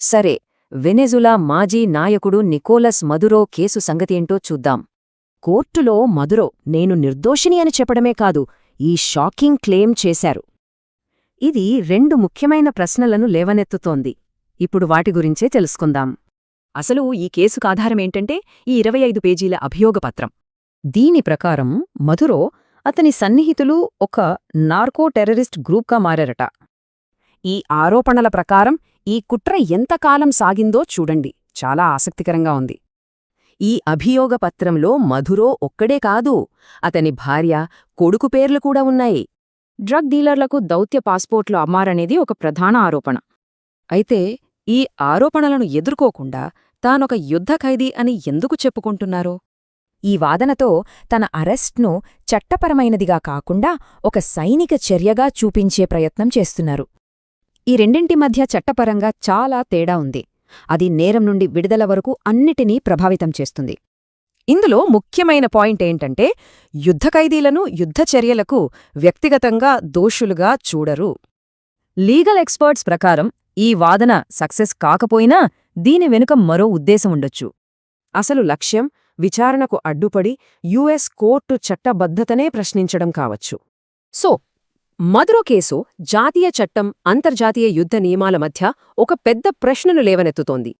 సరే వెనెజులా మాజీ నాయకుడు నికోలస్ మదురో కేసు సంగతేంటో చూద్దాం. కోర్టులో మధురో నేను నిర్దోషిని అని చెప్పడమే కాదు ఈ షాకింగ్ క్లెయిమ్ చేశారు. ఇది రెండు ముఖ్యమైన ప్రశ్నలను లేవనెత్తుతోంది. ఇప్పుడు వాటి గురించే తెలుసుకుందాం. అసలు ఈ కేసుకు ఆధారమేంటంటే ఈ ఇరవై ఐదు పేజీల అభియోగపత్రం. దీని ప్రకారం మధురో అతని సన్నిహితులు ఒక నార్కో టెర్రరిస్ట్ గ్రూప్గా మారారట. ఈ ఆరోపణల ప్రకారం ఈ కుట్ర ఎంతకాలం సాగిందో చూడండి. చాలా ఆసక్తికరంగా ఉంది. ఈ అభియోగపత్రంలో మధురో ఒక్కడే కాదు అతని భార్య కొడుకు పేర్లు కూడా ఉన్నాయి. డ్రగ్ డీలర్లకు దౌత్య పాస్పోర్ట్లు అమ్మారనేది ఒక ప్రధాన ఆరోపణ. అయితే ఈ ఆరోపణలను ఎదుర్కోకుండా తానొక యుద్ధ ఖైదీ అని ఎందుకు చెప్పుకుంటున్నారో? ఈ వాదనతో తన అరెస్ట్ను చట్టపరమైనదిగా కాకుండా ఒక సైనిక చర్యగా చూపించే ప్రయత్నం చేస్తున్నారు. ఈ రెండింటి మధ్య చట్టపరంగా చాలా తేడా ఉంది. అది నేరం నుండి విడుదల వరకు అన్నిటినీ ప్రభావితం చేస్తుంది. ఇందులో ముఖ్యమైన పాయింట్ ఏంటంటే యుద్ధ ఖైదీలను యుద్ధ చర్యలకు వ్యక్తిగతంగా దోషులుగా చూడరు. లీగల్ ఎక్స్పర్ట్స్ ప్రకారం ఈ వాదన సక్సెస్ కాకపోయినా దీని వెనుక మరో ఉద్దేశం ఉండొచ్చు. అసలు లక్ష్యం విచారణకు అడ్డుపడి యుఎస్ కోర్టు చట్టబద్ధతనే ప్రశ్నించడం కావచ్చు. సో మదురో కేసు జాతీయ చట్టం అంతర్జాతీయ యుద్ధ నియమాల మధ్య ఒక పెద్ద ప్రశ్నను లేవనెత్తుతోంది.